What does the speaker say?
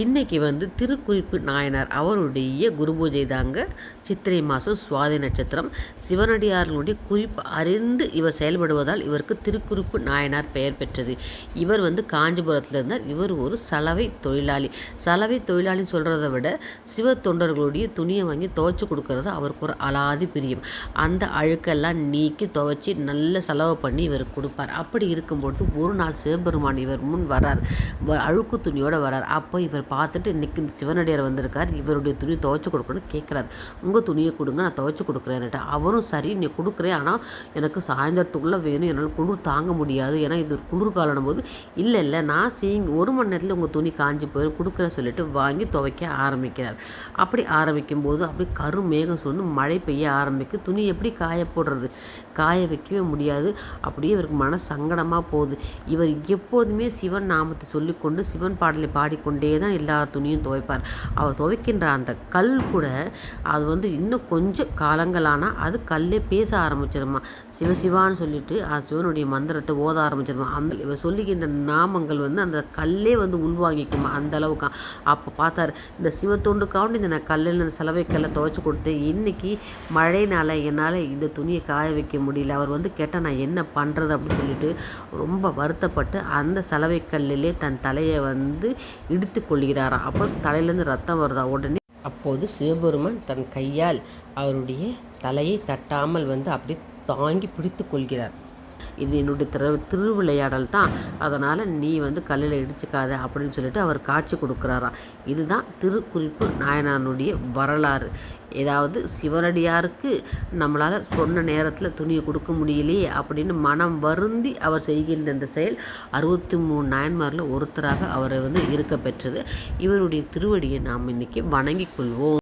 இன்றைக்கி வந்து திருக்குறிப்பு நாயனார் அவருடைய குரு பூஜை தாங்க சித்திரை மாதம் சுவாதி நட்சத்திரம். சிவனடியார்களுடைய குறிப்பு அறிந்து இவர் செயல்படுவதால் இவருக்கு திருக்குறிப்பு நாயனார் பெயர் பெற்றது. இவர் வந்து காஞ்சிபுரத்தில் இருந்தார். இவர் ஒரு சலவை தொழிலாளி. சலவை தொழிலாளின்னு சொல்கிறத விட சிவ தொண்டர்களுடைய துணியை வாங்கி துவைச்சி கொடுக்கறது அவருக்கு ஒரு அலாதி பிரியம். அந்த அழுக்கெல்லாம் நீக்கி துவைச்சி நல்ல செலவு பண்ணி இவர் கொடுப்பார். அப்படி இருக்கும்பொழுது ஒரு நாள் சிவபெருமான் இவர் முன் வரார் அழுக்கு துணியோடு வரார் அப்போ இவர் இவர் பார்த்துட்டு இன்றைக்கி இந்த சிவனடியார் வந்திருக்கார் இவருடைய துணி துவைச்சி கொடுக்கணும்னு கேட்குறாரு. உங்கள் துணியை கொடுங்க நான் துவைச்சி கொடுக்குறேன்ட்டு அவரும் சரி நீ கொடுக்குறேன் ஆனால் எனக்கு சாயந்தரத்துக்குள்ளே வேணும் என்னால் குளிர் தாங்க முடியாது. ஏன்னா இது குளிர் காலம் போது இல்லை இல்லை நான் சீங்க ஒரு மணி நேரத்தில் உங்கள் துணி காஞ்சி போயிடும் கொடுக்குறேன் சொல்லிட்டு வாங்கி துவைக்க ஆரம்பிக்கிறார். அப்படி ஆரம்பிக்கும் போது அப்படி கரு மேகம் சொல்லி மழை பெய்ய ஆரம்பிக்கும் துணி எப்படி காய போடுறது? காய வைக்கவே முடியாது. அப்படியே இவருக்கு மன சங்கடமாக போகுது. இவர் எப்போதுமே சிவன் நாமத்தை சொல்லிக்கொண்டு சிவன் பாடலை பாடிக்கொண்டே தான் தான் எல்லா துணியும் துவைப்பார். அவர் துவைக்கின்ற அந்த கல் கூட அது வந்து இன்னும் கொஞ்சம் காலங்களானால் அது கல்லே பேச ஆரம்பிச்சிருமா. சிவசிவான்னு சொல்லிட்டு அது சிவனுடைய மந்திரத்தை ஓத ஆரம்பிச்சிருமா. அந்த இவர் சொல்லிக்கின்ற நாமங்கள் வந்து அந்த கல்லே வந்து உள்வாங்கிக்குமா. அந்த அளவுக்கு. அப்போ பார்த்தார் இந்த சிவத்தொண்டுக்காவது இந்த நான் கல்லில் இந்த செலவை கல்லை துவைச்சி கொடுத்து இன்றைக்கி மழைனால என்னால் இந்த துணியை காய வைக்க முடியல. அவர் வந்து கேட்டால் நான் என்ன பண்ணுறது அப்படின்னு சொல்லிட்டு ரொம்ப வருத்தப்பட்டு அந்த சலவை கல்லிலே தன் தலையை வந்து இடித்து கொள்கிறாராம் அப்போ தலையிலேருந்து ரத்தம் வருதா? உடனே அப்போது சிவபெருமான் தன் கையால் அவருடைய தலையை தட்டாமல் வந்து அப்படி தாங்கி பிடித்து கொள்கிறார். இது என்னுடைய திரு திருவிளையாடல் தான். அதனால் நீ வந்து கல்லில் இடிச்சுக்காத அப்படின்னு சொல்லிட்டு அவர் காட்சி கொடுக்குறாராம். இதுதான் திருக்குறிப்பு நாயனானுடைய வரலாறு. ஏதாவது சிவனடியாருக்கு நம்மளால் சொன்ன நேரத்தில் துணியை கொடுக்க முடியலையே அப்படின்னு மனம் வருந்தி அவர் செய்கின்ற இந்த செயல் அறுபத்தி மூணு நாயன்மாரில் ஒருத்தராக அவரை வந்து இருக்க பெற்றது. இவருடைய திருவடியை நாம் இன்றைக்கி வணங்கிக் கொள்வோம்.